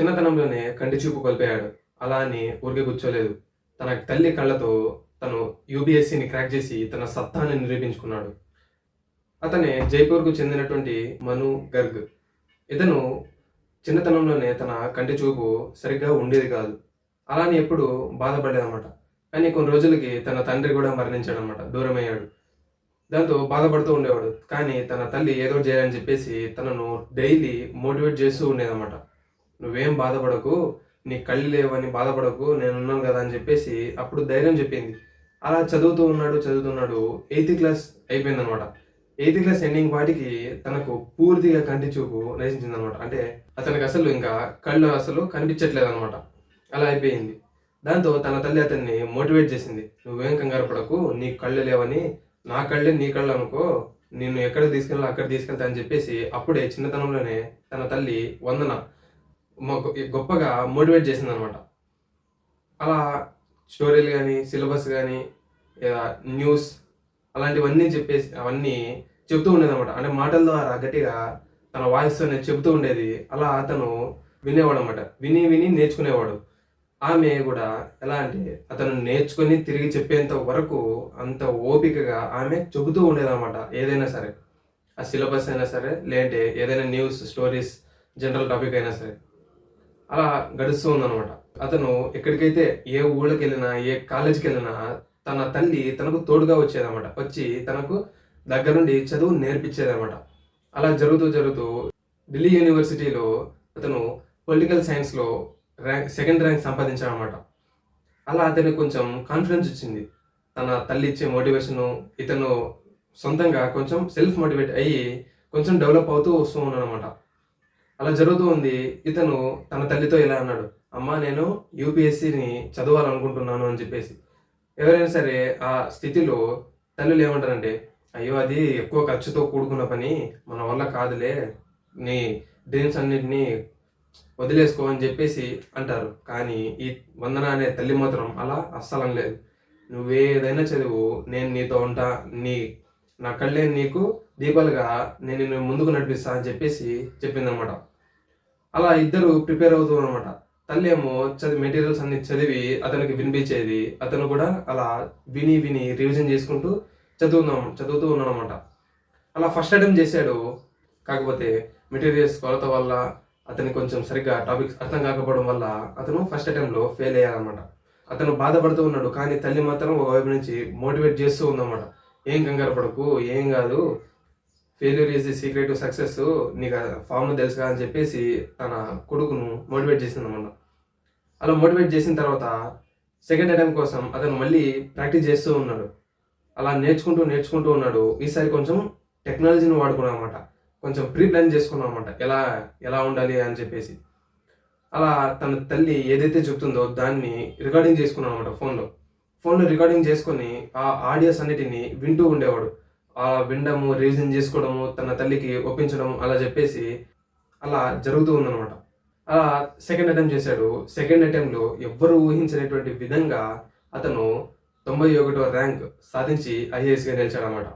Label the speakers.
Speaker 1: చిన్నతనంలోనే కంటి చూపు కోల్పోయాడు. అలా అని ఊరికే కూర్చోలేదు. తన తల్లి కళ్ళతో తను యూబీఎస్సీని క్రాక్ చేసి తన సత్తాన్ని నిరూపించుకున్నాడు. అతనే జైపూర్కు చెందినటువంటి మను గర్గ్. ఇతను చిన్నతనంలోనే తన కంటి చూపు సరిగ్గా ఉండేది కాదు. అలా అని ఎప్పుడు బాధపడేదన్నమాట. కానీ కొన్ని రోజులకి తన తండ్రి కూడా మరణించాడు అనమాట దూరం అయ్యాడు దాంతో బాధపడుతూ ఉండేవాడు. కానీ తన తల్లి ఏదో చేయాలని చెప్పేసి తనను డైలీ మోటివేట్ చేస్తూ ఉండేదన్నమాట. నువ్వేం బాధపడకు నీ కళ్ళు లేవని బాధపడకు నేనున్నాను కదా అని చెప్పేసి అప్పుడు ధైర్యం చెప్పింది. అలా చదువుతూ ఉన్నాడు చదువుతున్నాడు ఎయిత్ క్లాస్ అయిపోయింది అనమాట ఎయిత్ క్లాస్ ఎండింగ్ వాటికి తనకు పూర్తిగా కంటి చూపు నశించిందనమాట. అంటే అతనికి అసలు ఇంకా కళ్ళు అసలు కనిపించట్లేదు అనమాట అలా అయిపోయింది. దాంతో తన తల్లి అతన్ని మోటివేట్ చేసింది. నువ్వేం కంగారు పడకు నీ కళ్ళు లేవని నా కళ్ళే నీ కళ్ళు అనుకో నిన్ను ఎక్కడ తీసుకెళ్ళా అక్కడ తీసుకెళ్తా అని చెప్పేసి అప్పుడే చిన్నతనంలోనే తన తల్లి వందన మాకు గొప్పగా మోటివేట్ చేసింది అనమాట అలా స్టోరీలు కానీ సిలబస్ కానీ న్యూస్ అలాంటివన్నీ చెప్పేసి అవన్నీ చెప్తూ ఉండేది అనమాట అంటే మాటల ద్వారా గట్టిగా తన వాయిస్తోనే చెబుతూ ఉండేది. అలా అతను వినేవాడు అనమాట విని విని నేర్చుకునేవాడు. ఆమె కూడా ఎలా అంటే అతను నేర్చుకొని తిరిగి చెప్పేంత వరకు అంత ఓపికగా ఆమె చెబుతూ ఉండేదన్నమాట ఏదైనా సరే. ఆ సిలబస్ అయినా సరే లేదంటే ఏదైనా న్యూస్ స్టోరీస్ జనరల్ టాపిక్ అయినా సరే. అలా గడుస్తూ ఉందనమాట అతను ఎక్కడికైతే ఏ ఊళ్ళకి వెళ్ళినా ఏ కాలేజీకి వెళ్ళినా తన తల్లి తనకు తోడుగా వచ్చేదన్నమాట. వచ్చి తనకు దగ్గరుండి చదువు నేర్పించేదన్నమాట. అలా జరుగుతూ జరుగుతూ ఢిల్లీ యూనివర్సిటీలో అతను పొలిటికల్ సైన్స్లో ర్యాంక్ సెకండ్ ర్యాంక్ సంపాదించాడనమాట అలా అతనికి కొంచెం కాన్ఫిడెన్స్ వచ్చింది. తన తల్లి ఇచ్చే మోటివేషను ఇతను సొంతంగా కొంచెం సెల్ఫ్ మోటివేట్ అయ్యి కొంచెం డెవలప్ అవుతూ వస్తూ ఉన్నాడు అనమాట అలా జరుగుతూ ఉంది. ఇతను తన తల్లితో ఇలా అన్నాడు అమ్మ నేను యూపీఎస్సిని చదవాలనుకుంటున్నాను అని చెప్పేసి. ఎవరైనా సరే ఆ స్థితిలో తల్లులు ఏమంటారంటే అయ్యో అది ఎక్కువ ఖర్చుతో కూడుకున్న పని మన వల్ల కాదులే నీ డ్రీమ్స్ అన్నిటినీ వదిలేసుకో అని చెప్పేసి అంటారు. కానీ ఈ వందన అనే తల్లి మాత్రం అలా అస్సలం లేదు. నువ్వేదైనా చదువు నేను నీతో ఉంటా నీ నా కళ్ళే నీకు దీపాలుగా నేను నిన్ను ముందుకు నడిపిస్తా అని చెప్పేసి చెప్పిందనమాట. అలా ఇద్దరు ప్రిపేర్ అవుతూ అనమాట తల్లి ఏమో చదివి మెటీరియల్స్ అన్ని చదివి అతనికి వినిపించేది. అతను కూడా అలా విని విని రివిజన్ చేసుకుంటూ చదువుతున్నాం చదువుతూ ఉన్నానమాట అనమాట అలా ఫస్ట్ అటెంప్ట్ చేశాడు. కాకపోతే మెటీరియల్స్ కొరత వల్ల అతనికి కొంచెం సరిగ్గా టాపిక్స్ అర్థం కాకపోవడం వల్ల అతను ఫస్ట్ అటెంప్ట్లో ఫెయిల్ అయ్యారనమాట అతను బాధపడుతూ ఉన్నాడు. కానీ తల్లి మాత్రం ఒకవైపు నుంచి మోటివేట్ చేస్తూ ఉందన్నమాట ఏం కంగారు పడకు ఏం కాదు. Failure is the secret to success నీకు ఫామ్ను తెలుసు కదా అని చెప్పేసి తన కొడుకును మోటివేట్ చేసిందన్నమాట అలా మోటివేట్ చేసిన తర్వాత సెకండ్ అటెంప్ట్ కోసం అతను మళ్ళీ ప్రాక్టీస్ చేస్తూ ఉన్నాడు. అలా నేర్చుకుంటూ నేర్చుకుంటూ ఉన్నాడు. ఈసారి కొంచెం టెక్నాలజీని వాడుకున్నాం అనమాట కొంచెం ప్రీ ప్లాన్ చేసుకున్నాం అనమాట ఎలా ఎలా ఉండాలి అని చెప్పేసి. అలా తన తల్లి ఏదైతే చెప్తుందో దాన్ని రికార్డింగ్ చేసుకున్నాం అనమాట ఫోన్లో ఫోన్లో రికార్డింగ్ చేసుకొని ఆ ఆడియోస్ అన్నిటిని వింటూ ఉండేవాడు. ఆ వినడము రివిజన్ చేసుకోవడము తన తల్లికి ఒప్పించడం అలా చెప్పేసి అలా జరుగుతూ ఉందన్నమాట. అలా సెకండ్ అటెంప్ట్ చేశాడు. సెకండ్ అటెంప్ట్లో ఎవ్వరూ ఊహించినటువంటి విధంగా అతను తొంభై ఒకటో ర్యాంక్ సాధించి ఐఏఎస్గా నిలిచాడనమాట